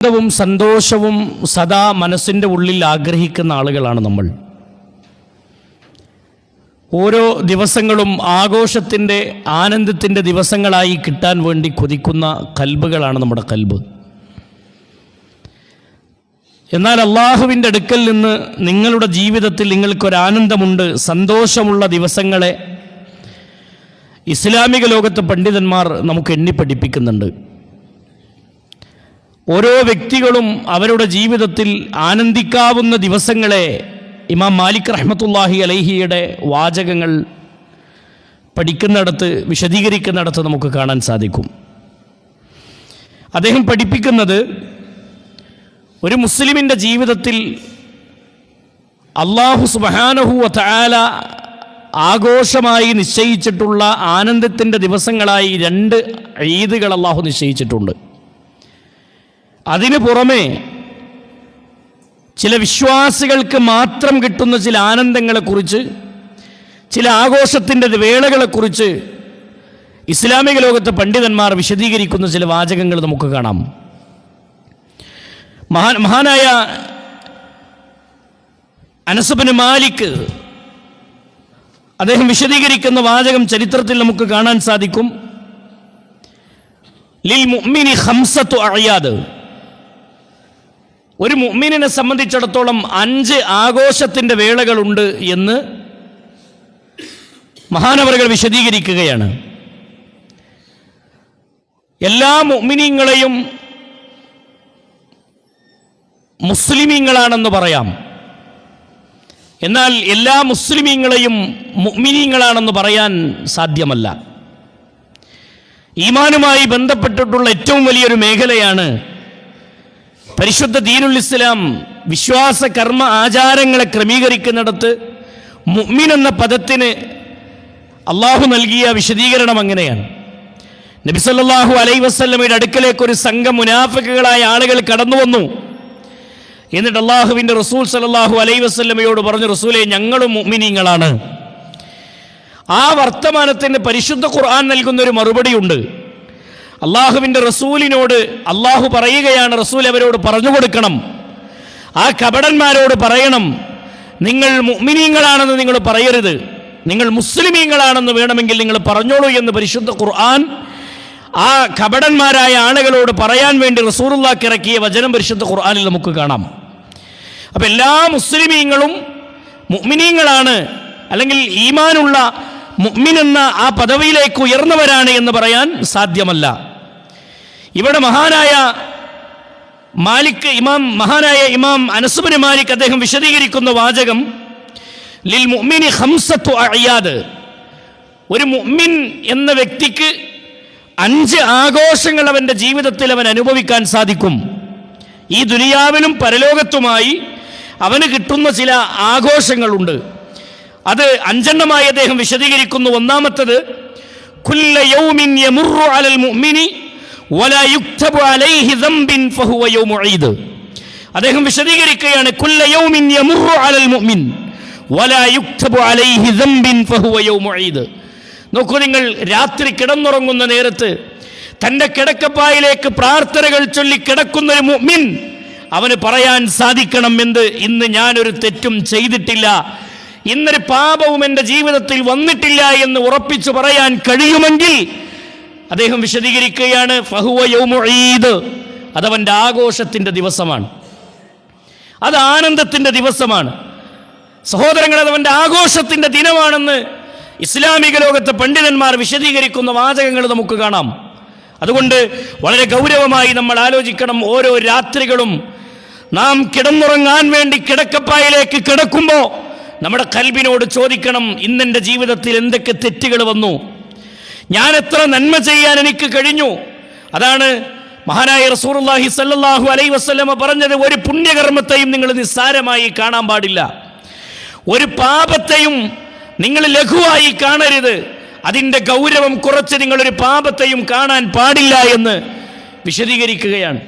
ആനന്ദവും സന്തോഷവും സദാ മനസ്സിന്റെ ഉള്ളിൽ ആഗ്രഹിക്കുന്ന ആളുകളാണ് നമ്മൾ. ഓരോ ദിവസങ്ങളും ആഘോഷത്തിന്റെ ആനന്ദത്തിന്റെ ദിവസങ്ങളായി കിട്ടാൻ വേണ്ടി കൊതിക്കുന്ന കൽബുകളാണ് നമ്മുടെ കൽബ്. എന്നാൽ അള്ളാഹുവിന്റെ അടുക്കൽ നിന്ന് നിങ്ങളുടെ ജീവിതത്തിൽ നിങ്ങൾക്കൊരാനന്ദമുണ്ട് സന്തോഷമുള്ള ദിവസങ്ങളെ ഇസ്ലാമിക ലോകത്തെ പണ്ഡിതന്മാർ നമുക്ക് എണ്ണി പഠിപ്പിക്കുന്നുണ്ട്. ഓരോ വ്യക്തികളും അവരുടെ ജീവിതത്തിൽ ആനന്ദിക്കാവുന്ന ദിവസങ്ങളെ ഇമാം മാലിക് റഹ്മത്തുല്ലാഹി അലൈഹിയുടെ വാചകങ്ങൾ പഠിക്കുന്നിടത്ത് വിശദീകരിക്കുന്നിടത്ത് നമുക്ക് കാണാൻ സാധിക്കും. അദ്ദേഹം പഠിപ്പിക്കുന്നത് ഒരു മുസ്ലിമിന്റെ ജീവിതത്തിൽ അള്ളാഹു സുബാനഹു വതആല ആഘോഷമായി നിശ്ചയിച്ചിട്ടുള്ള ആനന്ദത്തിന്റെ ദിവസങ്ങളായി രണ്ട് ഈദുകൾ അള്ളാഹു നിശ്ചയിച്ചിട്ടുണ്ട്. അതിനു പുറമെ ചില വിശ്വാസികൾക്ക് മാത്രം കിട്ടുന്ന ചില ആനന്ദങ്ങളെക്കുറിച്ച് ചില ആഘോഷത്തിന്റെ വേളകളെക്കുറിച്ച് ഇസ്ലാമിക ലോകത്തെ പണ്ഡിതന്മാർ വിശദീകരിക്കുന്ന ചില വാചകങ്ങൾ നമുക്ക് കാണാം. മഹാൻ മഹാനായ അനസബിന് മാലിക് അദ്ദേഹം വിശദീകരിക്കുന്ന വാചകം ചരിത്രത്തിൽ നമുക്ക് കാണാൻ സാധിക്കും. ലിൽ മുഅ്മിനി ഖംസത്തു അഅയാദ്. ഒരു മുഅ്മിനിനെ സംബന്ധിച്ചിടത്തോളം അഞ്ച് ആഘോഷത്തിന്റെ വേളകളുണ്ട് എന്ന് മഹാനവറുകൾ വിശദീകരിക്കുകയാണ്. എല്ലാ മുഅ്മിനീങ്ങളെയും മുസ്ലിമീങ്ങളാണെന്ന് പറയാം. എന്നാൽ എല്ലാ മുസ്ലിമീങ്ങളെയും മുഅ്മിനീങ്ങളാണെന്ന് പറയാൻ സാധ്യമല്ല. ഈമാനുമായി ബന്ധപ്പെട്ടിട്ടുള്ള ഏറ്റവും വലിയൊരു മേഖലയാണ് പരിശുദ്ധ ദീനുൽ ഇസ്ലാം വിശ്വാസ കർമ്മ ആചാരങ്ങളെ ക്രമീകരിക്കുന്നിടത്ത് മുഅ്മിൻ എന്ന പദത്തിന് അള്ളാഹു നൽകിയ വിശദീകരണം അങ്ങനെയാണ്. നബിസല്ലാഹു അലൈ വസ്ലമയുടെ അടുക്കലേക്ക് ഒരു സംഘം മുനാഫിക്കുകളായ ആളുകൾ കടന്നു വന്നു. എന്നിട്ട് അള്ളാഹുവിന്റെ റസൂൽ സലല്ലാഹു അലൈ വസ്ലമയോട് പറഞ്ഞു റസൂലെ ഞങ്ങളും മുഅ്മിനീങ്ങളാണ്. ആ വർത്തമാനത്തിന് പരിശുദ്ധ ഖുർആൻ നൽകുന്ന ഒരു മറുപടിയുണ്ട്. അള്ളാഹുവിന്റെ റസൂലിനോട് അള്ളാഹു പറയുകയാണ് റസൂൽ അവരോട് പറഞ്ഞു കൊടുക്കണം. ആ കപടന്മാരോട് പറയണം നിങ്ങൾ മുഗ്മിനീങ്ങളാണെന്ന് നിങ്ങൾ പറയരുത്. നിങ്ങൾ മുസ്ലിമീങ്ങളാണെന്ന് വേണമെങ്കിൽ നിങ്ങൾ പറഞ്ഞോളൂ എന്ന് പരിശുദ്ധ ഖുർആൻ ആ കപടന്മാരായ ആളുകളോട് പറയാൻ വേണ്ടി റസൂറുല്ലാക്ക് ഇറക്കിയ വചനം പരിശുദ്ധ ഖുർആാനിൽ നമുക്ക് കാണാം. അപ്പം എല്ലാ മുസ്ലിമീങ്ങളും മുഅ്മിനീങ്ങളാണ് അല്ലെങ്കിൽ ഈമാനുള്ള മുഅ്മിൻ എന്ന ആ പദവിയിലേക്ക് ഉയർന്നവരാണ് എന്ന് പറയാൻ സാധ്യമല്ല. ഇവിടെ മഹാനായ മാലിക് ഇമാം മഹാനായ ഇമാം അനസുബിന് മാലിക് അദ്ദേഹം വിശദീകരിക്കുന്ന വാചകം ലിൽ മുഅ്മിനി ഹംസത്തു അയ്യാദ് ഒരു മുഅ്മിൻ എന്ന വ്യക്തിക്ക് അഞ്ച് ആഘോഷങ്ങൾ അവന്റെ ജീവിതത്തിൽ അവൻ അനുഭവിക്കാൻ സാധിക്കും. ഈ ദുനിയാവിലും പരലോകത്തുമായി അവന് കിട്ടുന്ന ചില ആഘോഷങ്ങളുണ്ട്. അത് അഞ്ചെണ്ണമായി അദ്ദേഹം വിശദീകരിക്കുന്നു. ഒന്നാമത്തത് കുല്ല യൗമിൻ യമുറു അലൽ മുഅ്മിനി അദ്ദേഹം വിശദീകരിക്കുകയാണ് നോക്കൂ നിങ്ങൾ രാത്രി കിടന്നുറങ്ങുന്ന നേരത്ത് തന്റെ കിടക്കപ്പായിലേക്ക് പ്രാർത്ഥനകൾ ചൊല്ലി കിടക്കുന്ന ഒരു മുഅ്മിൻ അവന് പറയാൻ സാധിക്കണം എന്ത്? ഇന്ന് ഞാനൊരു തെറ്റും ചെയ്തിട്ടില്ല. ഇന്നൊരു പാപവും എന്റെ ജീവിതത്തിൽ വന്നിട്ടില്ല എന്ന് ഉറപ്പിച്ചു പറയാൻ കഴിയുമെങ്കിൽ അദ്ദേഹം വിശദീകരിക്കുകയാണ് ഫഹുവ അതവന്റെ ആഘോഷത്തിന്റെ ദിവസമാണ്. അത് ആനന്ദത്തിന്റെ ദിവസമാണ്. സഹോദരങ്ങൾ അതവന്റെ ആഘോഷത്തിന്റെ ദിനമാണെന്ന് ഇസ്ലാമിക ലോകത്തെ പണ്ഡിതന്മാർ വിശദീകരിക്കുന്ന വാചകങ്ങൾ നമുക്ക് കാണാം. അതുകൊണ്ട് വളരെ ഗൗരവമായി നമ്മൾ ആലോചിക്കണം ഓരോ രാത്രികളും നാം കിടന്നുറങ്ങാൻ വേണ്ടി കിടക്കപ്പായിലേക്ക് കിടക്കുമ്പോൾ നമ്മുടെ കൽബിനോട് ചോദിക്കണം ഇന്നെന്റെ ജീവിതത്തിൽ എന്തൊക്കെ തെറ്റുകൾ വന്നു? ഞാൻ എത്ര നന്മ ചെയ്യാൻ എനിക്ക് കഴിഞ്ഞു? അതാണ് മഹാനായ റസൂർല്ലാഹി സല്ലാഹു അലൈ വസ്ലമ പറഞ്ഞത് ഒരു പുണ്യകർമ്മത്തെയും നിങ്ങൾ നിസ്സാരമായി കാണാൻ പാടില്ല. ഒരു പാപത്തെയും നിങ്ങൾ ലഘുവായി കാണരുത്. അതിന്റെ ഗൗരവം കുറച്ച് നിങ്ങളൊരു പാപത്തെയും കാണാൻ പാടില്ല എന്ന് വിശദീകരിക്കുകയാണ്.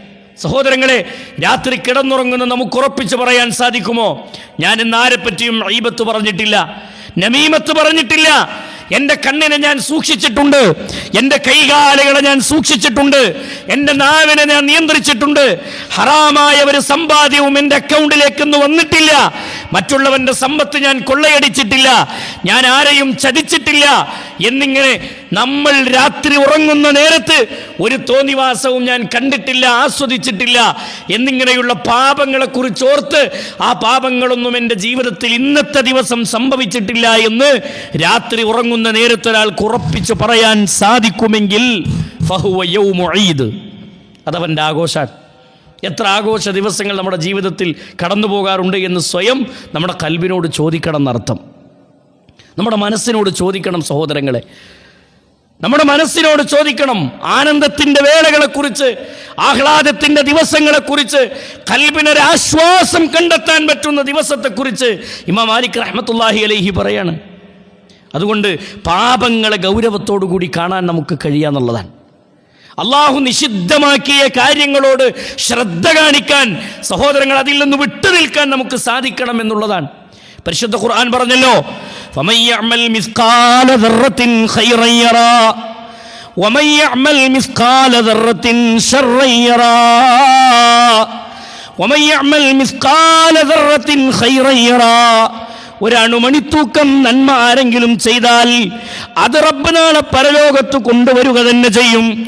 സഹോദരങ്ങളെ രാത്രി കിടന്നുറങ്ങുന്ന നമുക്ക് ഉറപ്പിച്ച് പറയാൻ സാധിക്കുമോ? ഞാൻ ഇന്ന് ആരെപ്പറ്റിയും ഐബത്ത് പറഞ്ഞിട്ടില്ല നമീമത്ത് പറഞ്ഞിട്ടില്ല എന്റെ കണ്ണിനെ ഞാൻ സൂക്ഷിച്ചിട്ടുണ്ട്. എന്റെ കൈകാലുകളെ ഞാൻ സൂക്ഷിച്ചിട്ടുണ്ട്. എന്റെ നാവിനെ ഞാൻ നിയന്ത്രിച്ചിട്ടുണ്ട്. ഹറാമായ ഒരു സമ്പാദ്യവും എന്റെ അക്കൗണ്ടിലേക്കൊന്നും വന്നിട്ടില്ല. മറ്റുള്ളവന്റെ സമ്പത്ത് ഞാൻ കൊള്ളയടിച്ചിട്ടില്ല. ഞാൻ ആരെയും ചതിച്ചിട്ടില്ല. എന്നിങ്ങനെ നമ്മൾ രാത്രി ഉറങ്ങുന്ന നേരത്ത് ഒരു തോന്നിവാസവും ഞാൻ കണ്ടിട്ടില്ല ആസ്വദിച്ചിട്ടില്ല. എന്നിങ്ങനെയുള്ള പാപങ്ങളെ കുറിച്ച് ഓർത്ത് ആ പാപങ്ങളൊന്നും എന്റെ ജീവിതത്തിൽ ഇന്നത്തെ ദിവസം സംഭവിച്ചിട്ടില്ല എന്ന് രാത്രി ഉറങ്ങുന്ന നേരത്ത് ഒരാൾക്ക് ഉറപ്പിച്ചു പറയാൻ സാധിക്കുമെങ്കിൽ അതവന്റെ ആഘോഷം. എത്ര ആഘോഷ ദിവസങ്ങൾ നമ്മുടെ ജീവിതത്തിൽ കടന്നു പോകാറുണ്ട് എന്ന് സ്വയം നമ്മുടെ കൽവിനോട് ചോദിക്കണം എന്നർത്ഥം. നമ്മുടെ മനസ്സിനോട് ചോദിക്കണം സഹോദരങ്ങളെ. നമ്മുടെ മനസ്സിനോട് ചോദിക്കണം ആനന്ദത്തിന്റെ വേളകളെക്കുറിച്ച് ആഹ്ലാദത്തിന്റെ ദിവസങ്ങളെക്കുറിച്ച് കൽബിനൊരു ആശ്വാസം കണ്ടെത്താൻ പറ്റുന്ന ദിവസത്തെക്കുറിച്ച് ഇമാം മാലിക് റഹ്മത്തുല്ലാഹി അലൈഹി പറയാണ്. അതുകൊണ്ട് പാപങ്ങളെ ഗൗരവത്തോടു കൂടി കാണാൻ നമുക്ക് കഴിയാന്നുള്ളതാണ് അള്ളാഹു നിഷിദ്ധമാക്കിയ കാര്യങ്ങളോട് ശ്രദ്ധ കാണിക്കാൻ സഹോദരങ്ങൾ അതിൽ നിന്ന് വിട്ടു നിൽക്കാൻ നമുക്ക് സാധിക്കണം എന്നുള്ളതാണ്. പരിശുദ്ധ ഖുർആൻ പറഞ്ഞല്ലോ فمن يعمل مثقال ذرة خيرا يرى. ومن يعمل مثقال ذرة شرا يرى. ومن يعمل مثقال ذرة خيرا يرى, ഒരണുമണിത്തൂക്കം നന്മ ആരെങ്കിലും ചെയ്താൽ അത് റബ്ബനാളെ പരലോകത്ത് കൊണ്ടുവരിക തന്നെ ചെയ്യും.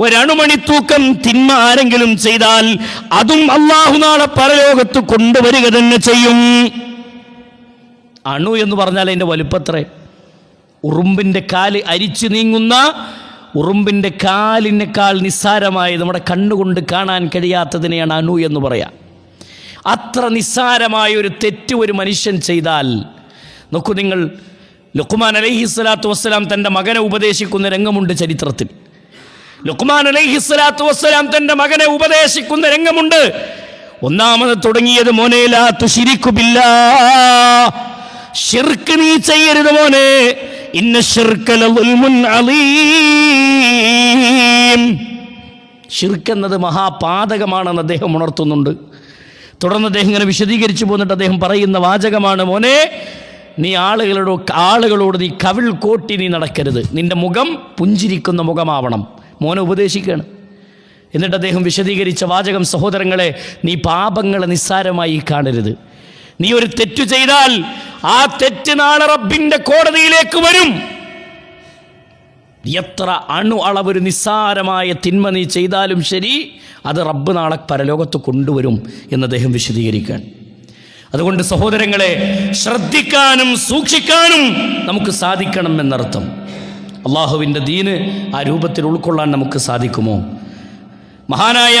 ഒരണുമണിത്തൂക്കം തിന്മ ആരെങ്കിലും ചെയ്താൽ അതും അള്ളാഹു നാളെ പരലോകത്ത് കൊണ്ടുവരിക തന്നെ ചെയ്യും. അണു എന്ന് പറഞ്ഞാൽ അതിന്റെ വലുപ്പത്രേ. ഉറുമ്പിന്റെ കാൽ അരിച്ചു നീങ്ങുന്ന ഉറുമ്പിന്റെ കാലിനേക്കാൾ നിസ്സാരമായി നമ്മുടെ കണ്ണുകൊണ്ട് കാണാൻ കഴിയാത്തതിനെയാണ് അനു എന്ന് പറയാം. അത്ര നിസ്സാരമായ ഒരു തെറ്റ് ഒരു മനുഷ്യൻ ചെയ്താൽ നോക്കൂ നിങ്ങൾ ലുക്കുമാൻ അലൈഹി സ്വലാത്തു വസ്സലാം തന്റെ മകനെ ഉപദേശിക്കുന്ന രംഗമുണ്ട് ചരിത്രത്തിൽ. ലുഖ്മാൻ അലൈഹി സ്വലാത്തു വസ്സലാം തന്റെ മകനെ ഉപദേശിക്കുന്ന രംഗമുണ്ട്. ഒന്നാമത് തുടങ്ങിയത് മോനേലാ തുശിരിക്കുബില്ല ഷിർക്ക് നീ ചെയ്യരുത് മോനെ. ഇന്ന ഷിർക്കല ദുൽമുൻ അലീം. ഷിർക്ക് എന്നത് മഹാപാതകമാണെന്ന് അദ്ദേഹം ഉണർത്തുന്നുണ്ട്. തുടർന്ന് അദ്ദേഹം ഇങ്ങനെ വിശദീകരിച്ചു പോന്നിട്ട് അദ്ദേഹം പറയുന്ന വാചകമാണ് മോനെ നീ ആളുകളോട് ആളുകളോട് നീ കവിൾ കോട്ടി നീ നടക്കരുത്. നിന്റെ മുഖം പുഞ്ചിരിക്കുന്ന മുഖമാവണം. മോനെ ഉപദേശിക്കുകയാണ്. എന്നിട്ട് അദ്ദേഹം വിശദീകരിച്ച വാചകം സഹോദരങ്ങളെ നീ പാപങ്ങളെ നിസ്സാരമായി കാണരുത്. നീ ഒരു തെറ്റു ചെയ്താൽ ആ തെറ്റ് നാളെ റബ്ബിന്റെ കോടതിയിലേക്ക് വരും. എത്ര അണു അളവൊരു നിസ്സാരമായ തിന്മ നീ ചെയ്താലും ശരി അത് റബ്ബ് നാളെ പരലോകത്ത് കൊണ്ടുവരും എന്ന് അദ്ദേഹം വിശദീകരിക്കുകയാണ്. അതുകൊണ്ട് സഹോദരങ്ങളെ ശ്രദ്ധിക്കാനും സൂക്ഷിക്കാനും നമുക്ക് സാധിക്കണം എന്നർത്ഥം. അള്ളാഹുവിന്റെ ദീന് ആ രൂപത്തിൽ ഉൾക്കൊള്ളാൻ നമുക്ക് സാധിക്കുമോ? മഹാനായ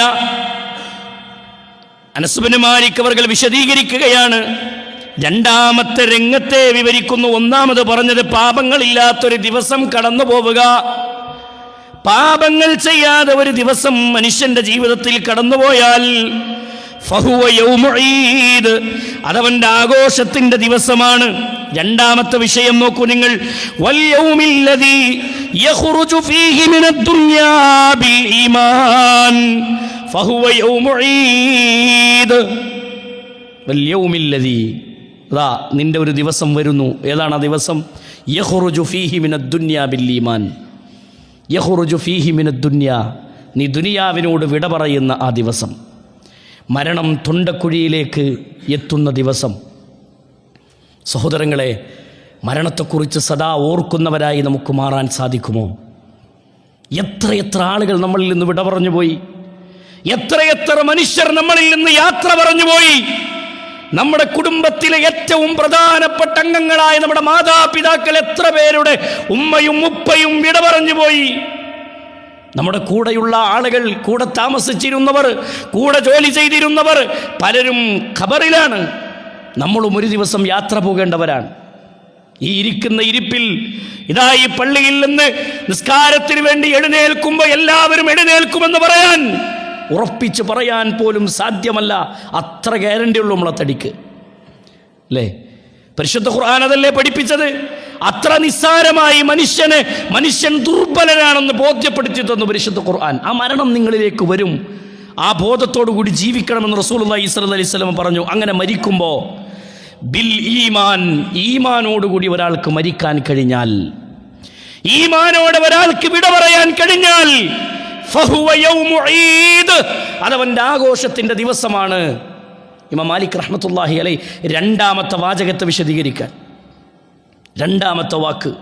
അനസുബിന് മാലിക് അവർ വിശദീകരിക്കുകയാണ്. രണ്ടാമത്തെ രംഗത്തെ വിവരിക്കുന്നു. ഒന്നാമത് പറഞ്ഞത് പാപങ്ങളില്ലാത്തൊരു ദിവസം കടന്നു പോവുക പാപങ്ങൾ ചെയ്യാതെ ഒരു ദിവസം മനുഷ്യന്റെ ജീവിതത്തിൽ കടന്നുപോയാൽ അതവന്റെ ആഘോഷത്തിന്റെ ദിവസമാണ്. രണ്ടാമത്തെ വിഷയം നോക്കൂ നിങ്ങൾ. നിന്റെ ഒരു ദിവസം വരുന്നു. ഏതാണ് ആ ദിവസം? യഹുറുജു ഫീഹി യഹുറുജു ഫീഹി നീ ദുനിയാവിനോട് വിട പറയുന്ന ആ ദിവസം. മരണം തൊണ്ടക്കുഴിയിലേക്ക് എത്തുന്ന ദിവസം. സഹോദരങ്ങളെ മരണത്തെക്കുറിച്ച് സദാ ഓർക്കുന്നവരായി നമുക്ക് മാറാൻ സാധിക്കുമോ? എത്രയെത്ര ആളുകൾ നമ്മളിൽ നിന്ന് വിട പറഞ്ഞു പോയി. എത്രയെത്ര മനുഷ്യർ നമ്മളിൽ നിന്ന് യാത്ര പറഞ്ഞു പോയി. നമ്മുടെ കുടുംബത്തിലെ ഏറ്റവും പ്രധാനപ്പെട്ട അംഗങ്ങളായ നമ്മുടെ മാതാപിതാക്കൾ എത്ര പേരുടെ ഉമ്മയും ഉപ്പയും വിട പറഞ്ഞു പോയി. നമ്മുടെ കൂടെയുള്ള ആളുകൾ കൂടെ താമസിച്ചിരുന്നവർ കൂടെ ജോലി ചെയ്തിരുന്നവർ പലരും ഖബറിലാണ്. നമ്മളും ഒരു ദിവസം യാത്ര പോകേണ്ടവരാണ്. ഈ ഇരിക്കുന്ന ഇരിപ്പിൽ ഇതാ ഈ പള്ളിയിൽ നിന്ന് നിസ്കാരത്തിന് വേണ്ടി എഴുന്നേൽക്കുമ്പോൾ എല്ലാവരും എഴുന്നേൽക്കുമെന്ന് പറയാൻ ഉറപ്പിച്ച് പറയാൻ പോലും സാധ്യമല്ല. അത്ര ഗ്യാരണ്ടി ഉള്ളൂ നമ്മളെ തടിക്ക്. അല്ലേ? പരിശുദ്ധ ഖുർആൻ അതല്ലേ പഠിപ്പിച്ചത്? അത്ര നിസ്സാരമായി മനുഷ്യന് മനുഷ്യൻ ദുർബലനാണെന്ന് ബോധ്യപ്പെടുത്തി തന്നു പരിശുദ്ധ ഖുർആൻ. ആ മരണം നിങ്ങളിലേക്ക് വരും. ആ ബോധത്തോടു കൂടി ജീവിക്കണമെന്ന് റസൂൽ അള്ളഹി സ്വലം അലൈഹി സ്വലം പറഞ്ഞു. അങ്ങനെ മരിക്കുമ്പോൾ ബിൽ ഈമാൻ ഈമാനോടുകൂടി ഒരാൾക്ക് മരിക്കാൻ കഴിഞ്ഞാൽ ഈമാനോടെ ഒരാൾക്ക് വിട പറയാൻ കഴിഞ്ഞാൽ അതവന്റെ ആഘോഷത്തിന്റെ ദിവസമാണ്. ഇമ മാലിക് റഹ്മത്തുല്ലാഹി അലൈ രണ്ടാമത്തെ വാചകത്തെ വിശദീകരിക്കാൻ. രണ്ടാമത്തെ വാക്ക്.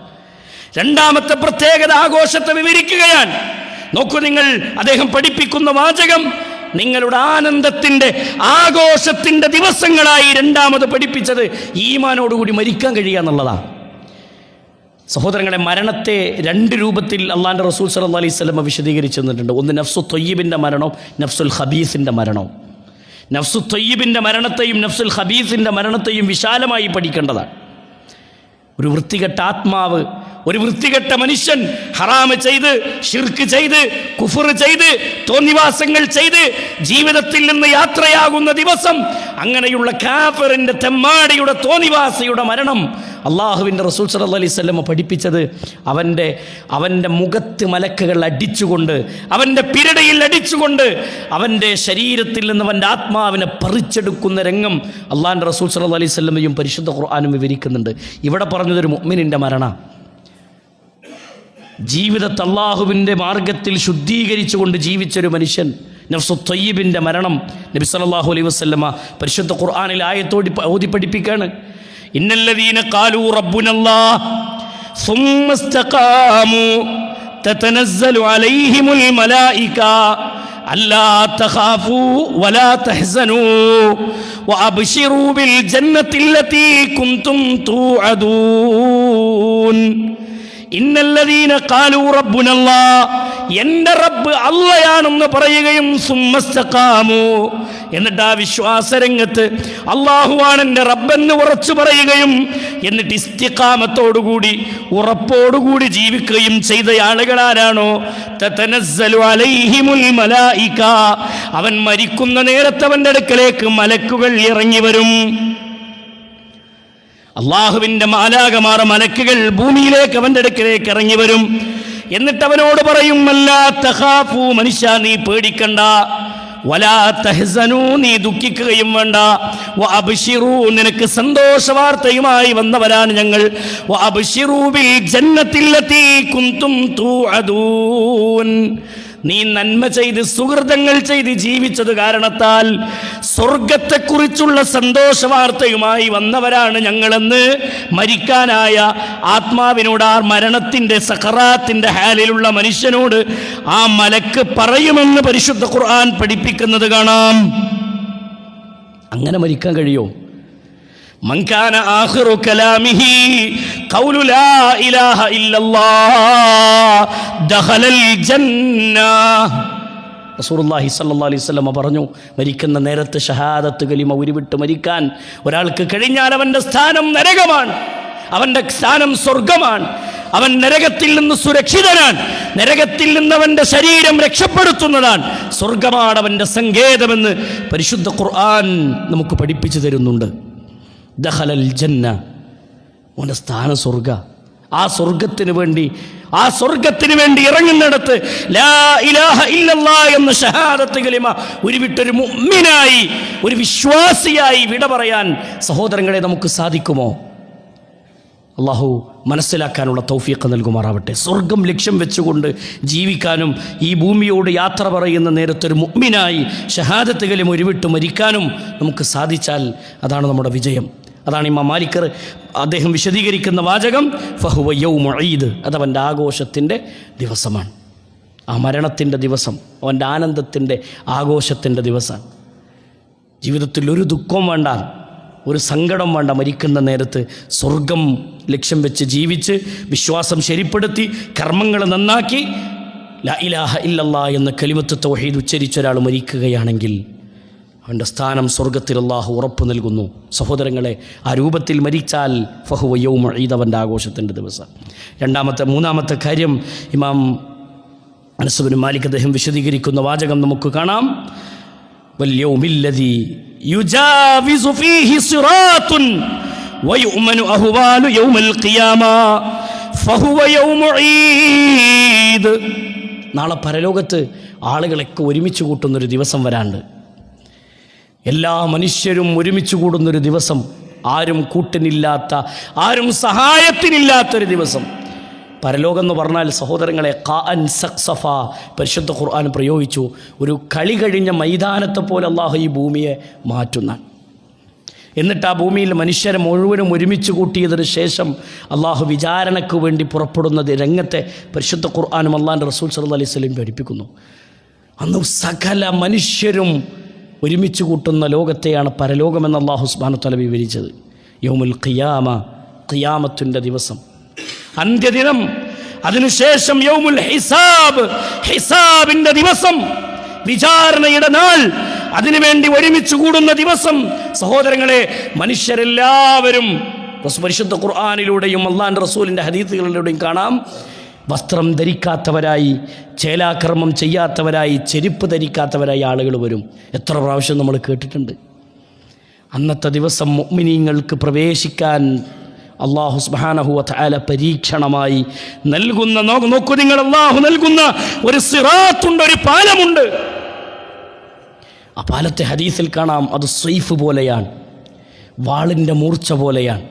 രണ്ടാമത്തെ പ്രത്യേകത ആഘോഷത്തെ വിവരിക്കുകയാണ്. നോക്കൂ നിങ്ങൾ അദ്ദേഹം പഠിപ്പിക്കുന്ന വാചകം നിങ്ങളുടെ ആനന്ദത്തിന്റെ ആഘോഷത്തിന്റെ ദിവസങ്ങളായി രണ്ടാമത് പഠിപ്പിച്ചത് ഈമാനോടുകൂടി മരിക്കാൻ കഴിയുക എന്നുള്ളതാണ്. സഹോദരങ്ങളെ മരണത്തെ രണ്ട് രൂപത്തിൽ അള്ളാന്റെ റസൂൽ സല്ല അലൈഹി സ്വലമ വിശദീകരിച്ചു തന്നിട്ടുണ്ട്. ഒന്ന് നഫ്സു തൊയ്യബിന്റെ മരണവും നഫ്സുൽ ഹബീസിന്റെ മരണവും. നഫ്സു തൊയ്യബിന്റെ മരണത്തെയും നഫ്സുൽ ഹബീസിന്റെ മരണത്തെയും വിശാലമായി പഠിക്കേണ്ടതാണ്. ഒരു വൃത്തികെട്ട ആത്മാവ് ഒരു വൃത്തികെട്ട മനുഷ്യൻ ഹറാമ് ചെയ്ത് ഷിർക്ക് ചെയ്ത് കുഫർ ചെയ്ത് തോന്നിവാസങ്ങൾ ചെയ്ത് ജീവിതത്തിൽ നിന്ന് യാത്രയാകുന്ന ദിവസം അങ്ങനെയുള്ള കാഫറിന്റെ തെമ്മാടിയുടെ തോന്നിവാസയുടെ മരണം അള്ളാഹുവിന്റെ റസൂൽ സല്ലല്ലാഹു അലൈഹി പഠിപ്പിച്ചത് അവന്റെ അവന്റെ മുഖത്ത് മലക്കുകൾ അടിച്ചുകൊണ്ട് അവന്റെ പിരടയിൽ അടിച്ചുകൊണ്ട് അവന്റെ ശരീരത്തിൽ നിന്ന് അവന്റെ ആത്മാവിനെ പറിച്ചെടുക്കുന്ന രംഗം അള്ളാഹിന്റെ റസൂൽ സല്ലല്ലാഹു അലൈഹി വസല്ലമയും പരിശുദ്ധ ഖുർആാനും വിവരിക്കുന്നുണ്ട്. ഇവിടെ പറഞ്ഞതൊരു മുഅ്മിനിന്റെ മരണ. ജീവിതത്തെ അള്ളാഹുവിൻ്റെ മാർഗത്തിൽ ശുദ്ധീകരിച്ചുകൊണ്ട് ജീവിച്ചൊരു മനുഷ്യൻ നഫ്സു തൊയ്യബിൻ്റെ മരണം നബി സല്ലല്ലാഹു അലൈഹി വസല്ലമ പരിശുദ്ധ ഖുർആനിൽ ആയത്തോടി ഓതി പഠിപ്പിക്കാണ് ഇന്നല്ലദീന ഖാലൂ റബ്ബുനല്ലാഹ് ثم استقاموا تتنزل عليهم الملائكة ألا تخافوا ولا تحزنوا وأبشروا بالجنة التي كنتم توعدون ഇന്നല്ലദീന കാലു റബ്ബുനല്ല എന്റെ റബ്ബ് അള്ളയാണെന്ന് പറയുകയും സുമ്മസ്തക്കാമു എന്നിട്ട് ആ വിശ്വാസരംഗത്ത് അള്ളാഹുവാണ് എന്റെ റബ്ബെന്ന് ഉറച്ചു പറയുകയും എന്നിട്ട് ഇസ്തിക്കാമത്തോടുകൂടി ഉറപ്പോടുകൂടി ജീവിക്കുകയും ചെയ്ത ആളുകളാരാണോ അവൻ മരിക്കുന്ന നേരത്ത് അവന്റെ അടുക്കലേക്ക് മലക്കുകൾ ഇറങ്ങി വരും. അള്ളാഹുവിന്റെ മാലാകമാറ മലക്കുകൾ ഭൂമിയിലേക്ക് അവന്റെ അടുക്കിലേക്ക് ഇറങ്ങി വരും. എന്നിട്ട് അവനോട് പറയും തഹാഫു മനുഷ്യ നീ പേടിക്കണ്ട. വലാ തഹ്സനു നീ ദുഃഖിക്കുകയും വേണ്ട. വ നിനക്ക് സന്തോഷ വാർത്തയുമായി വന്നവരാണ് ഞങ്ങൾ. വ അബ്ശിറൂ ബിൽ ജന്നത്തില്ലത്തി കുന്തും തൂഅദൂൻ. നീ നന്മ ചെയ്ത് സുഹൃതങ്ങൾ ചെയ്ത് ജീവിച്ചത് കാരണത്താൽ സ്വർഗത്തെക്കുറിച്ചുള്ള സന്തോഷവാർത്തയുമായി വന്നവരാണ് ഞങ്ങളെന്ന് മരിക്കാനായ ആത്മാവിനോട് ആ മരണത്തിന്റെ സഹറാത്തിന്റെ ഹാലിലുള്ള മനുഷ്യനോട് ആ മലക്ക് പറയുമെന്ന് പരിശുദ്ധ ഖുർആൻ പഠിപ്പിക്കുന്നത് കാണാം. അങ്ങനെ മരിക്കാൻ കഴിയുമോ മങ്കാന ആഹ്റു കലാമിഹി قول لا إله إلا الله دخل الجنة റസൂറുല്ലാഹി സല്ലാ അലൈഹി സ്വലമ പറഞ്ഞു മരിക്കുന്ന നേരത്ത് ഷഹാദത്ത് കലിമ ഉരുവിട്ട് മരിക്കാൻ ഒരാൾക്ക് കഴിഞ്ഞാൽ അവൻ്റെ സ്ഥാനം നരകമാണ് അവൻ്റെ സ്ഥാനം സ്വർഗമാണ് അവൻ നരകത്തിൽ നിന്ന് സുരക്ഷിതനാണ് നരകത്തിൽ നിന്ന് അവൻ്റെ ശരീരം രക്ഷപ്പെടുത്തുന്നതാണ് സ്വർഗമാണ് അവൻ്റെ സങ്കേതമെന്ന് പരിശുദ്ധ ഖുർആൻ നമുക്ക് പഠിപ്പിച്ചു തരുന്നുണ്ട് ദഹലൽ ജന്ന അവന്റെ സ്ഥാന സ്വർഗ ആ സ്വർഗത്തിന് വേണ്ടി ആ സ്വർഗത്തിന് വേണ്ടി ഇറങ്ങുന്നിടത്ത് ലാ ഇലാഹ എന്ന ഷഹാദത്ത് കലിമ ഉരുവിട്ടൊരു മുഅ്മിനായി ഒരു വിശ്വാസിയായി വിട പറയാൻ സഹോദരങ്ങളെ നമുക്ക് സാധിക്കുമോ? അള്ളാഹു മനസ്സിലാക്കാനുള്ള തൗഫീഖ് നൽകുമാറാവട്ടെ. സ്വർഗം ലക്ഷ്യം വെച്ചുകൊണ്ട് ജീവിക്കാനും ഈ ഭൂമിയോട് യാത്ര പറയുന്ന നേരത്തൊരു മുഗ്മിനായി ഷഹാദത്തുകളും ഒരുവിട്ട് മരിക്കാനും നമുക്ക് സാധിച്ചാൽ അതാണ് നമ്മുടെ വിജയം. അതാണ് ഇമ്മ മാലിക്കർ അദ്ദേഹം വിശദീകരിക്കുന്ന വാചകം ഫഹുവ മൊഴീദ് അതവന്റെ ആഘോഷത്തിന്റെ ദിവസമാണ്. ആ മരണത്തിന്റെ ദിവസം അവന്റെ ആനന്ദത്തിന്റെ ആഘോഷത്തിന്റെ ദിവസമാണ്. ജീവിതത്തിൽ ഒരു ദുഃഖം വേണ്ട ഒരു സങ്കടം വേണ്ട മരിക്കുന്ന നേരത്ത് സ്വർഗം ലക്ഷ്യം വെച്ച് ജീവിച്ച് വിശ്വാസം ശരിപ്പെടുത്തി കർമ്മങ്ങൾ നന്നാക്കി ലാ ഇലാഹ ഇല്ലല്ലാ എന്ന കലിമത്ത് തൗഹീദ് ഉച്ചരിച്ച ഒരാൾ മരിക്കുകയാണെങ്കിൽ അവന്റെ സ്ഥാനം സ്വർഗത്തിൽ അള്ളാഹു ഉറപ്പ് നൽകുന്നു. സഹോദരങ്ങളെ ആ രൂപത്തിൽ മരിച്ചാൽ ഫഹുവയ്യവും ഈദവന്റെ ആഘോഷത്തിന്റെ ദിവസം. രണ്ടാമത്തെ മൂന്നാമത്തെ കാര്യം ഇമാം അനസുബിന് മാലിക് അദ്ദേഹം വിശദീകരിക്കുന്ന വാചകം നമുക്ക് കാണാം. വയുമനു യൗമൽ ഖിയാമ ഫഹുവ നാളെ പരലോകത്ത് ആളുകളൊക്കെ ഒരുമിച്ച് കൂട്ടുന്നൊരു ദിവസം വരാണ്ട് എല്ലാ മനുഷ്യരും ഒരുമിച്ച് കൂടുന്നൊരു ദിവസം ആരും കൂട്ടിനില്ലാത്ത ആരും സഹായത്തിനില്ലാത്തൊരു ദിവസം. പരലോകം എന്ന് പറഞ്ഞാൽ സഹോദരങ്ങളെ ഖാൻ സഖ്സഫ പരിശുദ്ധ ഖുർആൻ പ്രയോഗിച്ചു. ഒരു കളി കഴിഞ്ഞ മൈതാനത്തെ പോലെ അള്ളാഹു ഈ ഭൂമിയെ മാറ്റുന്ന. എന്നിട്ട് ആ ഭൂമിയിൽ മനുഷ്യരെ മുഴുവനും ഒരുമിച്ച് കൂട്ടിയതിനു ശേഷം അള്ളാഹു വിചാരണയ്ക്ക് വേണ്ടി പുറപ്പെടുന്നത് രംഗത്തെ പരിശുദ്ധ ഖുർആാനും അള്ളാഹിന്റെ റസൂൽ സല്ലാ അലൈഹി സ്വലം പഠിപ്പിക്കുന്നു. അന്ന് സകല മനുഷ്യരും ഒരുമിച്ച് കൂട്ടുന്ന ലോകത്തെയാണ് പരലോകമെന്ന് അള്ളാഹു സുബ്ഹാനഹു തല വിവരിച്ചത്. യോമുൽ ഖിയാമ ഖിയാമത്തിന്റെ ദിവസം. അന്ത്യദിനം അതിനുശേഷം യൗമുൽ ഹിസാബ് ഹിസാബിന്റെ ദിവസം. വിചാരണയുടെ നാൾ അതിനുവേണ്ടി ഒരുമിച്ച് കൂടുന്ന ദിവസം. സഹോദരങ്ങളെ മനുഷ്യരെല്ലാവരും പരിശുദ്ധ ഖുർആാനിലൂടെയും അള്ളാന്റെ റസൂലിന്റെ ഹദീത്തുകളിലൂടെയും കാണാം. വസ്ത്രം ധരിക്കാത്തവരായി ചേലാക്രമം ചെയ്യാത്തവരായി ചെരുപ്പ് ധരിക്കാത്തവരായി ആളുകൾ വരും. എത്ര പ്രാവശ്യം നമ്മൾ കേട്ടിട്ടുണ്ട്. അന്നത്തെ ദിവസം മുഅ്മിനീങ്ങൾക്ക് പ്രവേശിക്കാൻ അള്ളാഹു സുബ്ഹാനഹു അല പരീക്ഷണമായി നൽകുന്ന നോക്കൂ നിങ്ങൾ അള്ളാഹു നൽകുന്ന ഒരു സിറാത്തുണ്ട് ഒരു പാലമുണ്ട്. ആ പാലത്തെ ഹദീസിൽ കാണാം അത് സൈഫ് പോലെയാണ് വാളിന്റെ മൂർച്ച പോലെയാണ്.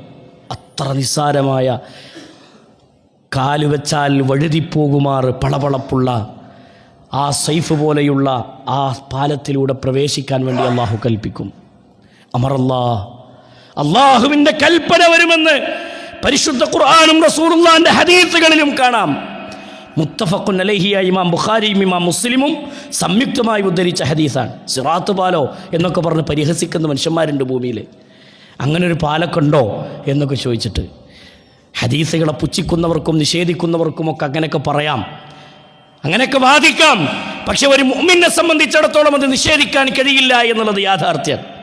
അത്ര നിസ്സാരമായ കാൽ വെച്ചാൽ വഴുതിപ്പോകുമാറ് പളപളപ്പുള്ള ആ സൈഫ് പോലെയുള്ള ആ പാലത്തിലൂടെ പ്രവേശിക്കാൻ വേണ്ടി അള്ളാഹു കൽപ്പിക്കും. അമറല്ലാ അള്ളാഹുവിന്റെ കൽപ്പന വരുമെന്ന് പരിശുദ്ധ ഖുർആാനും റസൂറുല്ലാന്റെ ഹദീസുകളിലും കാണാം. മുത്തഫഖുൻ അലഹിയ ഇമാം ബുഖാരിയും ഇമാം മുസ്ലിമും സംയുക്തമായി ഉദ്ധരിച്ച ഹദീസാണ്. സിറാത്ത് പാലോ എന്നൊക്കെ പറഞ്ഞ് പരിഹസിക്കുന്ന മനുഷ്യന്മാരുണ്ട് ഭൂമിയിൽ. അങ്ങനെ ഒരു പാലക്കുണ്ടോ എന്നൊക്കെ ചോദിച്ചിട്ട് ഹദീസുകളെ പുച്ഛിക്കുന്നവർക്കും നിഷേധിക്കുന്നവർക്കുമൊക്കെ അങ്ങനെയൊക്കെ പറയാം. അങ്ങനെയൊക്കെ വാദിക്കാം. പക്ഷെ ഒരു മുമ്മിനെ സംബന്ധിച്ചിടത്തോളം അത് നിഷേധിക്കാൻ കഴിയില്ല എന്നുള്ളത് യാഥാർത്ഥ്യം.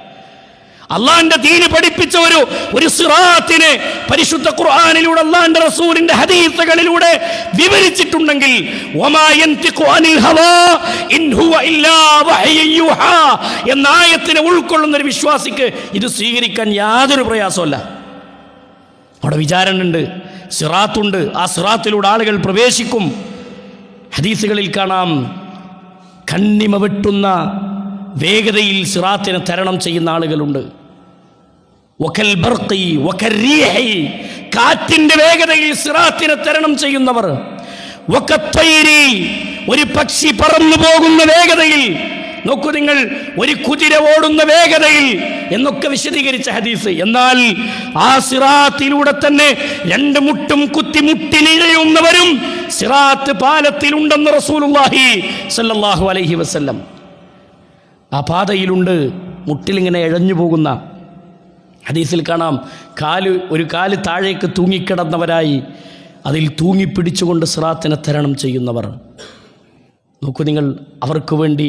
അള്ളാന്റെ ദീന് പഠിപ്പിച്ച ഒരു ഒരു സിറാത്തിനെ പരിശുദ്ധ ഖുർആാനിലൂടെ അള്ളാന്റെ റസൂലിന്റെ ഹദീസുകളിലൂടെ വിവരിച്ചിട്ടുണ്ടെങ്കിൽ എന്ന ആയത്തിനെ ഉൾക്കൊള്ളുന്ന ഒരു വിശ്വാസിക്ക് ഇത് സ്വീകരിക്കാൻ യാതൊരു പ്രയാസമല്ല അവിടെ വിചാരണുണ്ട് സിറാത്തുണ്ട്. ആ സിറാത്തിലൂടെ ആളുകൾ പ്രവേശിക്കും. ഹദീസുകളിൽ കാണാം കണ്ണിമ വെട്ടുന്ന വേഗതയിൽ സിറാത്തിനെ തരണം ചെയ്യുന്ന ആളുകളുണ്ട്. ഒക്കൽ ബർഖി, വക്കൽ റീഹി, കാറ്റിന്റെ വേഗതയിൽ സിറാത്തിനെ തരണം ചെയ്യുന്നവർ. ഒക്കത്തൈരി ഒരു പക്ഷി പറന്നു പോകുന്ന വേഗതയിൽ നോക്കൂ നിങ്ങൾ ഒരു കുതിര ഓടുന്ന വേഗതയിൽ എന്നൊക്കെ വിശദീകരിച്ച ഹദീസ്. എന്നാൽ ആ സിറാത്തിലൂടെ തന്നെ രണ്ട് മുട്ടും കുത്തി മുട്ടിനിഴയുന്നവരും സിറാത്ത് പാലത്തിലുണ്ടെന്ന് റസൂലുള്ളാഹി സല്ലല്ലാഹു അലൈഹി വസല്ലം. ആ പാതയിലുണ്ട് മുട്ടിലിങ്ങനെ ഇഴഞ്ഞു പോകുന്ന. ഹദീസിൽ കാണാം കാൽ ഒരു കാൽ താഴേക്ക് തൂങ്ങിക്കിടന്നവരായി അതിൽ തൂങ്ങിപ്പിടിച്ചുകൊണ്ട് സിറാത്തിനെ തരണം ചെയ്യുന്നവർ. നോക്കൂ നിങ്ങൾ അവർക്ക് വേണ്ടി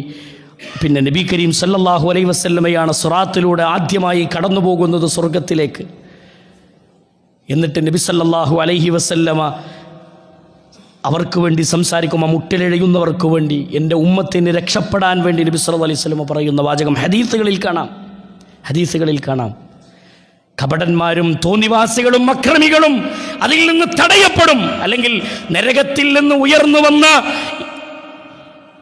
പിന്നെ നബി കരീം സല്ലല്ലാഹു അലൈ വസ്ല്ലമയാണ് സുറാത്തിലൂടെ ആദ്യമായി കടന്നു പോകുന്നത് സ്വർഗത്തിലേക്ക്. എന്നിട്ട് നബി സല്ലല്ലാഹു അലൈഹി വസല്ലമ അവർക്ക് വേണ്ടി സംസാരിക്കും ആ മുട്ടിലെഴയുന്നവർക്ക് വേണ്ടി എന്റെ ഉമ്മത്തിന് രക്ഷപ്പെടാൻ വേണ്ടി നബി സല്ലു അലൈഹി വസല്ലമ പറയുന്ന വാചകം ഹദീസുകളിൽ കാണാം. ഹദീസുകളിൽ കാണാം. കപടന്മാരും തോന്നിവാസികളും അക്രമികളും അതിൽ നിന്ന് തടയപ്പെടും. അല്ലെങ്കിൽ നരകത്തിൽ നിന്ന് ഉയർന്നു വന്ന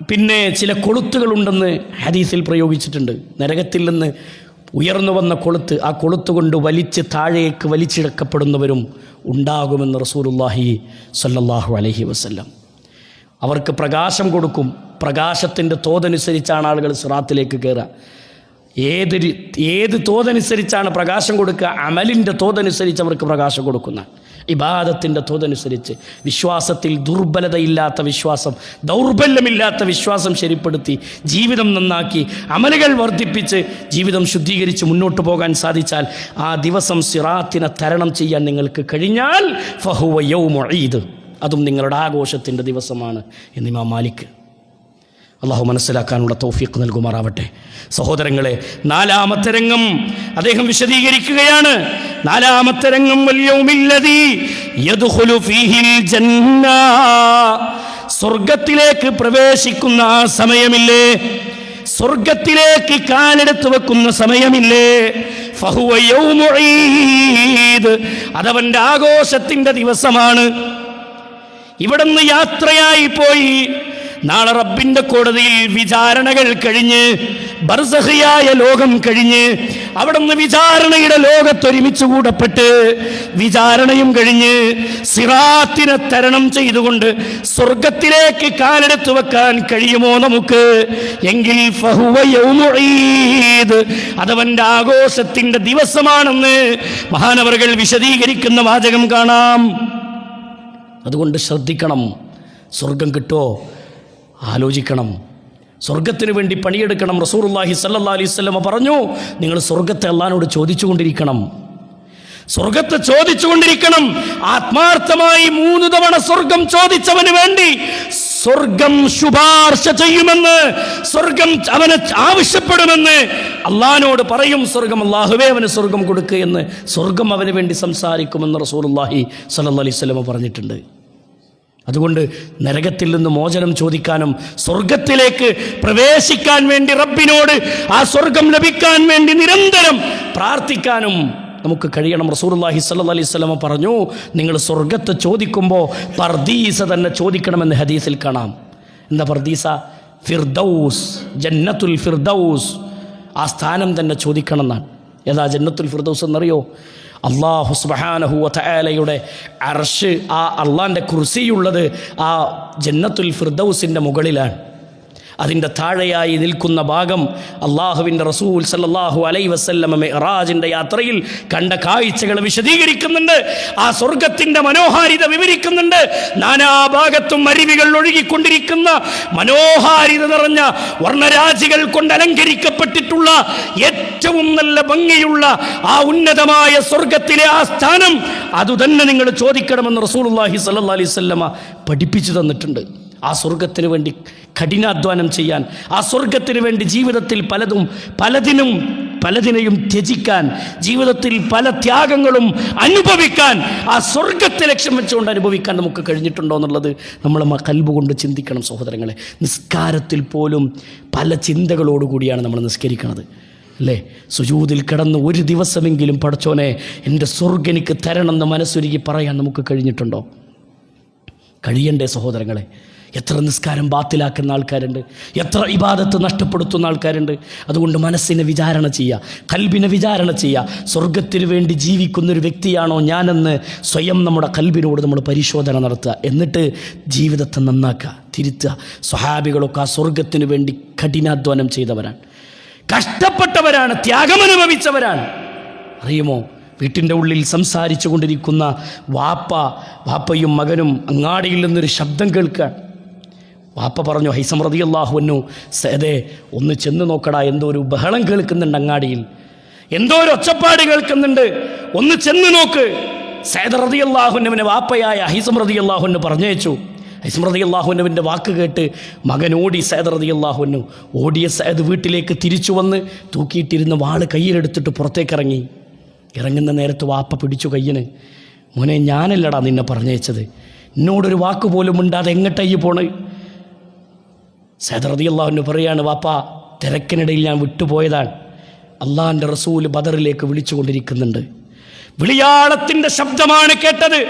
പിന്നെ ചില കൊളുത്തുകളുണ്ടെന്ന് ഹദീസിൽ പ്രയോഗിച്ചിട്ടുണ്ട്. നരകത്തിൽ നിന്ന് ഉയർന്നു വന്ന കൊളുത്ത് ആ കൊളുത്ത് കൊണ്ട് വലിച്ച് താഴേക്ക് വലിച്ചിടക്കപ്പെടുന്നവരും ഉണ്ടാകുമെന്ന് റസൂലുള്ളാഹി സല്ലാഹു അലഹി വസ്ല്ലാം. അവർക്ക് പ്രകാശം കൊടുക്കും. പ്രകാശത്തിന്റെ തോതനുസരിച്ചാണ് ആളുകൾ സിറാത്തിലേക്ക് കയറുക. ഏത് ഏത് തോതനുസരിച്ചാണ് പ്രകാശം കൊടുക്കുക? അമലിന്റെ തോതനുസരിച്ച് അവർക്ക് പ്രകാശം കൊടുക്കുന്ന. ഇബാദത്തിന്റെ തോതനുസരിച്ച് വിശ്വാസത്തിൽ ദുർബലതയില്ലാത്ത വിശ്വാസം ദൗർബല്യമില്ലാത്ത വിശ്വാസം ശരിപ്പെടുത്തി ജീവിതം നന്നാക്കി അമലുകൾ വർദ്ധിപ്പിച്ച് ജീവിതം ശുദ്ധീകരിച്ച് മുന്നോട്ട് പോകാൻ സാധിച്ചാൽ ആ ദിവസം സിറാത്തിനെ തരണം ചെയ്യാൻ നിങ്ങൾക്ക് കഴിഞ്ഞാൽ ഫഹുവ യൗമു അതും നിങ്ങളുടെ ആഘോഷത്തിന്റെ ദിവസമാണ് എന്നിമാ മാലിക് അള്ളാഹു മനസ്സിലാക്കാനുള്ള തൗഫീഖ് നൽകുമാറാവട്ടെ. സഹോദരങ്ങളെ നാലാമത്തെ രംഗം അദ്ദേഹം വിശദീകരിക്കുകയാണ്. നാലാമത്തെ രംഗം സ്വർഗത്തിലേക്ക് പ്രവേശിക്കുന്ന ആ സമയമില്ലേ? സ്വർഗത്തിലേക്ക് കാലെടുത്ത് വെക്കുന്ന സമയമില്ലേ? അതവന്റെ ആഘോഷത്തിന്റെ ദിവസമാണ്. ഇവിടുന്ന് യാത്രയായി പോയി. നാളെ റബ്ബിന്റെ കോടതിയിൽ വിചാരണകൾ കഴിഞ്ഞ് ബർസഹിയായ ലോകം കഴിഞ്ഞ് അവിടുന്ന് വിചാരണയുടെ ലോകത്തൊരുമിച്ച് കൂടപ്പെട്ട് വിചാരണയും കഴിഞ്ഞ് സിറാത്തിനെ തരണം ചെയ്തുകൊണ്ട് സ്വർഗത്തിലേക്ക് കാലെടുത്തു വെക്കാൻ കഴിയുമോ നമുക്ക്? എങ്കിൽ. അതവന്റെ ആഘോഷത്തിന്റെ ദിവസമാണെന്ന് മഹാനവറുകൾ വിശദീകരിക്കുന്ന വാചകം കാണാം. അതുകൊണ്ട് ശ്രദ്ധിക്കണം. സ്വർഗം കിട്ടോ? ആലോചിക്കണം. സ്വർഗത്തിന് വേണ്ടി പണിയെടുക്കണം. റസൂർല്ലാഹി സല്ലാ അലൈഹി സ്വലമ പറഞ്ഞു നിങ്ങൾ സ്വർഗത്തെ അള്ളഹാനോട് ചോദിച്ചുകൊണ്ടിരിക്കണം. സ്വർഗത്തെ ചോദിച്ചുകൊണ്ടിരിക്കണം. ആത്മാർത്ഥമായി മൂന്ന് തവണ സ്വർഗം ചോദിച്ചവന് വേണ്ടി സ്വർഗം ശുപാർശ ചെയ്യുമെന്ന് സ്വർഗം അവന് ആവശ്യപ്പെടുമെന്ന് അള്ളഹാനോട് പറയും. സ്വർഗം അള്ളാഹുവേ അവന് സ്വർഗം കൊടുക്കുക എന്ന് സ്വർഗം അവന് വേണ്ടി സംസാരിക്കുമെന്ന് റസൂലുള്ളാഹി അള്ളാഹി സല്ലാ അലൈവല്ലമ പറഞ്ഞിട്ടുണ്ട്. അതുകൊണ്ട് നരകത്തിൽ നിന്ന് മോചനം ചോദിക്കാനും സ്വർഗത്തിലേക്ക് പ്രവേശിക്കാൻ വേണ്ടി റബ്ബിനോട് ആ സ്വർഗം ലഭിക്കാൻ വേണ്ടി നിരന്തരം പ്രാർത്ഥിക്കാനും നമുക്ക് കഴിയണം. റസൂർല്ലാഹി സല്ല അലൈഹി സ്വലമ പറഞ്ഞു നിങ്ങൾ സ്വർഗത്തെ ചോദിക്കുമ്പോൾ പർദീസ തന്നെ ചോദിക്കണമെന്ന് ഹദീസിൽ കാണാം. എന്താ പർദീസ? ഫിർദൌസ് ജന്നത്തുൽ ഫിർദൌസ്. ആ സ്ഥാനം തന്നെ ചോദിക്കണം എന്നാണ് ഏതാ ജന്നത്തുൽ ഫിർദൌസ് എന്നറിയോ? അള്ളാഹു സുബഹാനഹു വതആലയുടെ അർഷ് ആ അള്ളാന്റെ കുർസിയുള്ളത് ആ ജന്നത്തുൽ ഫിർദൌസിന്റെ മുകളിലാണ്. അതിന്റെ താഴെയായി നിൽക്കുന്ന ഭാഗം അള്ളാഹുവിന്റെ റസൂൽ സല്ലല്ലാഹു അലൈ വസല്ലമ മെഹറാജിന്റെ യാത്രയിൽ കണ്ട കാഴ്ചകൾ വിശദീകരിക്കുന്നുണ്ട്. ആ സ്വർഗത്തിന്റെ മനോഹാരിത വിവരിക്കുന്നുണ്ട്. നാനാഭാഗത്തും അരുവികൾ ഒഴുകിക്കൊണ്ടിരിക്കുന്ന മനോഹാരിത നിറഞ്ഞ വർണരാജികൾ കൊണ്ട് അലങ്കരിക്കപ്പെട്ടിട്ടുള്ള ഏറ്റവും നല്ല ഭംഗിയുള്ള ആ ഉന്നതമായ സ്വർഗത്തിലെ ആ സ്ഥാനം അതുതന്നെ നിങ്ങൾ ചോദിക്കണമെന്ന് റസൂൽ അള്ളാഹി സല്ലാ വസല്ലമ പഠിപ്പിച്ചു തന്നിട്ടുണ്ട്. ആ സ്വർഗത്തിന് വേണ്ടി കഠിനാധ്വാനം ചെയ്യാൻ ആ സ്വർഗത്തിന് വേണ്ടി ജീവിതത്തിൽ പലതും പലതിനും പലതിനെയും ത്യജിക്കാൻ ജീവിതത്തിൽ പല ത്യാഗങ്ങളും അനുഭവിക്കാൻ ആ സ്വർഗത്തെ ലക്ഷ്യം വെച്ചുകൊണ്ട് അനുഭവിക്കാൻ നമുക്ക് കഴിഞ്ഞിട്ടുണ്ടോ എന്നുള്ളത് നമ്മൾ കൽബ് കൊണ്ട് ചിന്തിക്കണം സഹോദരങ്ങളെ. നിസ്കാരത്തിൽ പോലും പല ചിന്തകളോടുകൂടിയാണ് നമ്മൾ നിസ്കരിക്കുന്നത് അല്ലേ? സുജൂതിൽ കിടന്ന് ഒരു ദിവസമെങ്കിലും പഠിച്ചോനെ എന്റെ സ്വർഗനിക്ക് തരണമെന്ന് മനസ്സൊരുക്കി പറയാൻ നമുക്ക് കഴിഞ്ഞിട്ടുണ്ടോ? കഴിയണ്ടേ സഹോദരങ്ങളെ? എത്ര നിസ്കാരം ബാത്തിലാക്കുന്ന ആൾക്കാരുണ്ട്. എത്ര ഇബാദത്ത് നഷ്ടപ്പെടുത്തുന്ന ആൾക്കാരുണ്ട്. അതുകൊണ്ട് മനസ്സിനെ വിചാരണ ചെയ്യുക കൽബിനെ വിചാരണ ചെയ്യുക. സ്വർഗത്തിന് വേണ്ടി ജീവിക്കുന്നൊരു വ്യക്തിയാണോ ഞാനെന്ന് സ്വയം നമ്മുടെ കൽബിനോട് നമ്മൾ പരിശോധന നടത്തുക. എന്നിട്ട് ജീവിതത്തെ നന്നാക്കുക തിരുത്തുക. സ്വഹാബികളൊക്കെ ആ സ്വർഗത്തിന് വേണ്ടി കഠിനാധ്വാനം ചെയ്തവരാണ്. കഷ്ടപ്പെട്ടവരാണ് ത്യാഗമനുഭവിച്ചവരാണ് അറിയുമോ? വീട്ടിന്റെ ഉള്ളിൽ സംസാരിച്ചു കൊണ്ടിരിക്കുന്ന വാപ്പ വാപ്പയും മകനും അങ്ങാടിയിൽ നിന്നൊരു ശബ്ദം കേൾക്കുക വാപ്പ പറഞ്ഞു ഹൈസമൃതി അള്ളാഹുവന്നു സേതെ ഒന്ന് ചെന്ന് നോക്കടാ എന്തോ ഒരു ബഹളം കേൾക്കുന്നുണ്ട് അങ്ങാടിയിൽ. എന്തോ ഒരു ഒച്ചപ്പാട് കേൾക്കുന്നുണ്ട്. ഒന്ന് ചെന്ന് നോക്ക്. സേദ റതി അള്ളാഹുനവിന് വാപ്പയായ ഹൈസമൃതി അള്ളാഹുവിന് പറഞ്ഞയച്ചു. ഹൈസമൃതി അള്ളാഹുനവിന്റെ വാക്ക് കേട്ട് മകൻ ഓടി സേദ റതി അള്ളാഹുനു ഓടിയ സേദ് വീട്ടിലേക്ക് തിരിച്ചു വന്ന് തൂക്കിയിട്ടിരുന്ന വാൾ കയ്യിലെടുത്തിട്ട് പുറത്തേക്കിറങ്ങി. ഇറങ്ങുന്ന നേരത്ത് വാപ്പ പിടിച്ചു കയ്യിന്. മോനെ ഞാനല്ലടാ നിന്നെ പറഞ്ഞയച്ചത്. എന്നോടൊരു വാക്ക് പോലും ഉണ്ടാതെ എങ്ങട്ടയ്യ് പോണ്? സേദറതി അള്ളാഹുവിന് പറയാണ് വാപ്പ തിരക്കിനിടയിൽ ഞാൻ വിട്ടുപോയതാണ്. അള്ളാഹിന്റെ റസൂൽ ബദറിലേക്ക് വിളിച്ചുകൊണ്ടിരിക്കുന്നുണ്ട്. വിളിയാളത്തിന്റെ ശബ്ദമാണ് കേട്ടത്.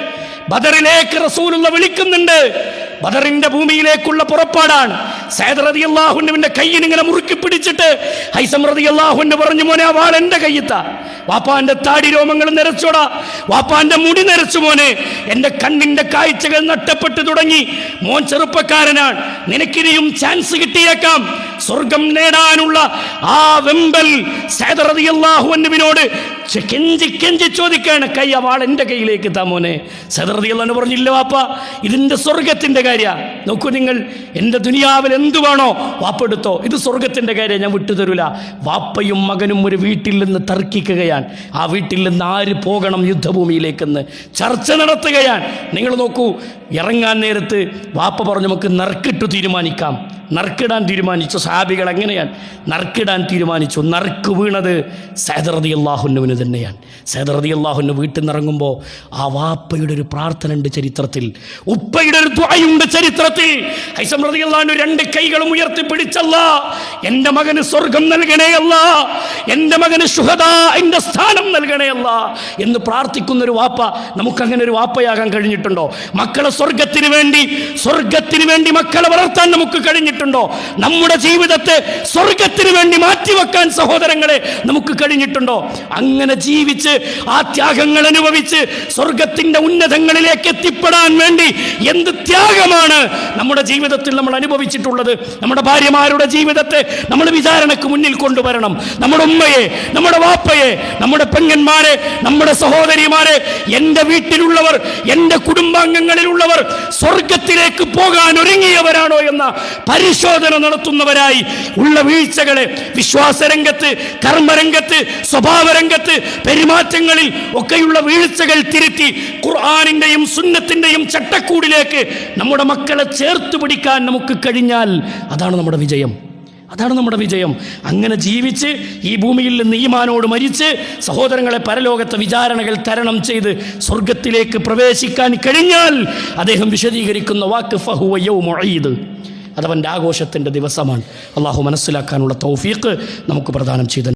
ബദറിലേക്ക് റസൂലുള്ള വിളിക്കുന്നുണ്ട്. ബദറിന്റെ ഭൂമിയിലേക്കുള്ള പുറപ്പാടാണ്. സേദറതി കയ്യിൽ കയ്യിനിങ്ങനെ മുറുക്കി പിടിച്ചിട്ട് ഹൈസം റതി അള്ളാഹുന്റെ പറഞ്ഞു മോനെ ആ വാൾ എന്റെ കയ്യത്ത. വാപ്പാന്റെ താടി രോമങ്ങൾ നിരച്ചോടാ. വാപ്പാന്റെ മുടി നിരച്ചു മോനെ. എന്റെ കണ്ണിന്റെ കാഴ്ചകൾ നട്ടപ്പെട്ടു തുടങ്ങി. മോൻ ചെറുപ്പക്കാരനാണ്. നിനക്കിനിയും ചാൻസ് കിട്ടിയേക്കാം. സ്വർഗം നേടാനുള്ള ആ വെമ്പൽ സേദറതി അള്ളാഹുവിനോട് കെഞ്ചി കെഞ്ചി ചോദിക്കുകയാണ് കൈ ആ വാൾ എന്റെ കയ്യിലേക്ക് സദർതി അള്ളഹാൻ പറഞ്ഞില്ല വാപ്പ ഇതിന്റെ സ്വർഗത്തിന്റെ കാര്യ. നോക്കൂ നിങ്ങൾ എന്റെ ദുനിയാവിൽ എന്തു വേണോ വാപ്പ എടുത്തോ. ഇത് സ്വർഗത്തിന്റെ കാര്യം ഞാൻ വിട്ടുതരൂല വാപ്പയും മകനും ഒരു വീട്ടിൽ നിന്ന് തർക്കിക്കുകയാണ്. ആ വീട്ടിൽ നിന്ന് ആര് പോകണം യുദ്ധഭൂമിയിലേക്കെന്ന്? ചർച്ച നടത്തുകയാണ്. നിങ്ങൾ നോക്കൂ ഇറങ്ങാൻ നേരത്ത് വാപ്പ പറഞ്ഞു നമുക്ക് നറുക്കിട്ടു തീരുമാനിക്കാം. നറുക്കിടാൻ തീരുമാനിച്ചു. സാബികൾ എങ്ങനെയാണ്? നറുക്കിടാൻ തീരുമാനിച്ചു. നറുക്ക് വീണത് സൈദറതി അള്ളാഹുന്നുവിന് തന്നെയാണ്. സൈദറതി അള്ളാഹുന്ന് വീട്ടിൽ നിറങ്ങുമ്പോൾ ആ വാപ്പയുടെ ഒരു പ്രാർത്ഥന ഉണ്ട് ചരിത്രത്തിൽ. ഉപ്പയുടെ ഒരു ദ്വായുണ്ട് ചരിത്രത്തിൽ. ഹൈസമൃതി അള്ളാഹു രണ്ട് കൈകളും ഉയർത്തി പിടിച്ചല്ല എന്റെ മകന് സ്വർഗം നൽകണേ അല്ല. എന്റെ മകന് ശുഹദാ എന്റെ സ്ഥാനം നൽകണേ അല്ല എന്ന് പ്രാർത്ഥിക്കുന്ന ഒരു വാപ്പ നമുക്കങ്ങനെ ഒരു വാപ്പയാകാൻ കഴിഞ്ഞിട്ടുണ്ടോ? മക്കളെ സ്വർഗത്തിന് വേണ്ടി സ്വർഗത്തിന് വേണ്ടി മക്കളെ വളർത്താൻ നമുക്ക് കഴിഞ്ഞിട്ടുണ്ടോ? കഴിഞ്ഞിട്ടുണ്ടോ? നമ്മുടെ ജീവിതത്തെ സ്വർഗത്തിന് വേണ്ടി മാറ്റിവെക്കാൻ സഹോദരങ്ങളെ നമുക്ക് കഴിഞ്ഞിട്ടുണ്ടോ? അങ്ങനെ ജീവിച്ച് ആ ത്യാഗങ്ങൾ അനുഭവിച്ച് സ്വർഗത്തിന്റെ ഉന്നതങ്ങളിലേക്ക് എത്തിപ്പെടാൻ വേണ്ടി എന്ത് ത്യാഗമാണ് നമ്മുടെ ജീവിതത്തിൽ നമ്മൾ അനുഭവിച്ചിട്ടുള്ളത്? നമ്മുടെ ഭാര്യമാരുടെ ജീവിതത്തെ നമ്മൾ വിചാരണക്ക് മുന്നിൽ കൊണ്ടുവരണം. നമ്മുടെ ഉമ്മയെ നമ്മുടെ വാപ്പയെ നമ്മുടെ പെങ്ങന്മാരെ നമ്മുടെ സഹോദരിമാരെ എന്റെ വീട്ടിലുള്ളവർ എന്റെ കുടുംബാംഗങ്ങളിലുള്ളവർ സ്വർഗത്തിലേക്ക് പോകാൻ ഒരുങ്ങിയവരാണോ എന്ന പരിശോധന നടത്തുന്നവരായി ഉള്ള വീഴ്ചകളെ വിശ്വാസരംഗത്ത് കർമ്മരംഗത്ത് സ്വഭാവരംഗത്ത് പെരുമാറ്റങ്ങളിൽ ഒക്കെയുള്ള വീഴ്ചകൾ തിരുത്തി ഖുർആാനിന്റെയും സുന്നത്തിന്റെയും ചട്ടക്കൂടിലേക്ക് നമ്മുടെ മക്കളെ ചേർത്ത് പിടിക്കാൻ നമുക്ക് കഴിഞ്ഞാൽ അതാണ് നമ്മുടെ വിജയം. അതാണ് നമ്മുടെ വിജയം. അങ്ങനെ ജീവിച്ച് ഈ ഭൂമിയിൽ നിന്ന് ഈമാനോട് മരിച്ച് സഹോദരങ്ങളെ പരലോകത്തെ വിചാരണകൾ തരണം ചെയ്ത് സ്വർഗത്തിലേക്ക് പ്രവേശിക്കാൻ കഴിഞ്ഞാൽ അദ്ദേഹം വിശദീകരിക്കുന്ന വാക്ക് ഫഹുവയ്യവും മൊഴീത് അതവന്റെ ആഘോഷത്തിന്റെ ദിവസമാണ്. അള്ളാഹു മനസ്സിലാക്കാനുള്ള തൗഫീഖ് നമുക്ക് പ്രദാനം ചെയ്ത